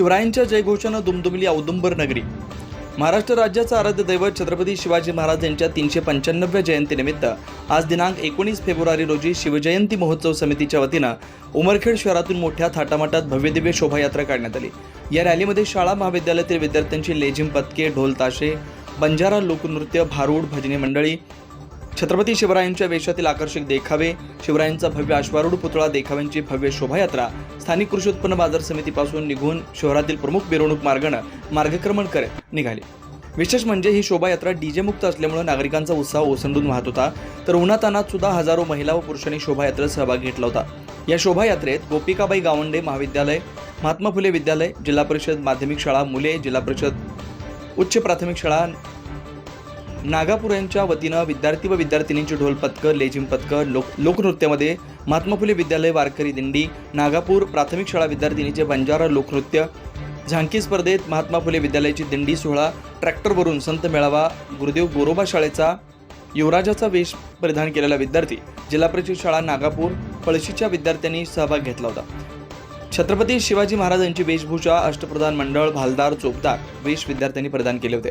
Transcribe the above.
शिवरायांच्या जयघोषानं दुमदुमली औदुंबर नगरी. महाराष्ट्र राज्याचं आराध्य दैवत छत्रपती शिवाजी महाराज यांच्या तीनशे पंच्याण्णव्या जयंतीनिमित्त आज दिनांक एकोणीस फेब्रुवारी रोजी शिवजयंती महोत्सव समितीच्या वतीनं उमरखेड शहरातून मोठ्या थाटामाटात भव्यदिव्य शोभायात्रा काढण्यात आली. या रॅलीमध्ये शाळा महाविद्यालयातील विद्यार्थ्यांची लेझिम पथके ढोल ताशे बंजारा लोकनृत्य भारूड भजनी मंडळी छत्रपती शिवरायांच्या वेशातील आकर्षक देखावे शिवरायांचा भव्य अश्वारूढ पुतळा देखाव्यांची भव्य शोभायात्रा स्थानिक कृषी उत्पन्न बाजार समितीपासून निघून शहरातील प्रमुख मिरवणूक मार्गानं मार्गक्रमण करत निघाली. विशेष म्हणजे ही शोभायात्रा डीजे मुक्त असल्यामुळे नागरिकांचा उत्साह ओसंडून वाहत होता तर उन्हातानात सुद्धा हजारो महिला व पुरुषांनी शोभायात्रेत सहभाग घेतला होता. या शोभायात्रेत गोपिकाबाई गावंडे महाविद्यालय महात्मा फुले विद्यालय जिल्हा परिषद माध्यमिक शाळा मुले जिल्हा परिषद उच्च प्राथमिक शाळा नागापूर यांच्या वतीनं विद्यार्थी व विद्यार्थिनींची ढोल पथकं लेझिम पथकं लोक लोकनृत्यामध्ये महात्मा फुले विद्यालय वारकरी दिंडी नागापूर प्राथमिक शाळा विद्यार्थिनीचे बंजारा लोकनृत्य झांकी स्पर्धेत महात्मा फुले विद्यालयाची दिंडी सोहळा ट्रॅक्टरवरून संत मेळावा गुरुदेव गोरोबा शाळेचा युवराजाचा वेश परिधान केलेला विद्यार्थी जिल्हा परिषद शाळा नागापूर पळशीच्या विद्यार्थ्यांनी सहभाग घेतला होता. छत्रपती शिवाजी महाराजांची वेशभूषा अष्टप्रधान मंडळ भालदार चोपदार वेश विद्यार्थ्यांनी प्रदान केले होते.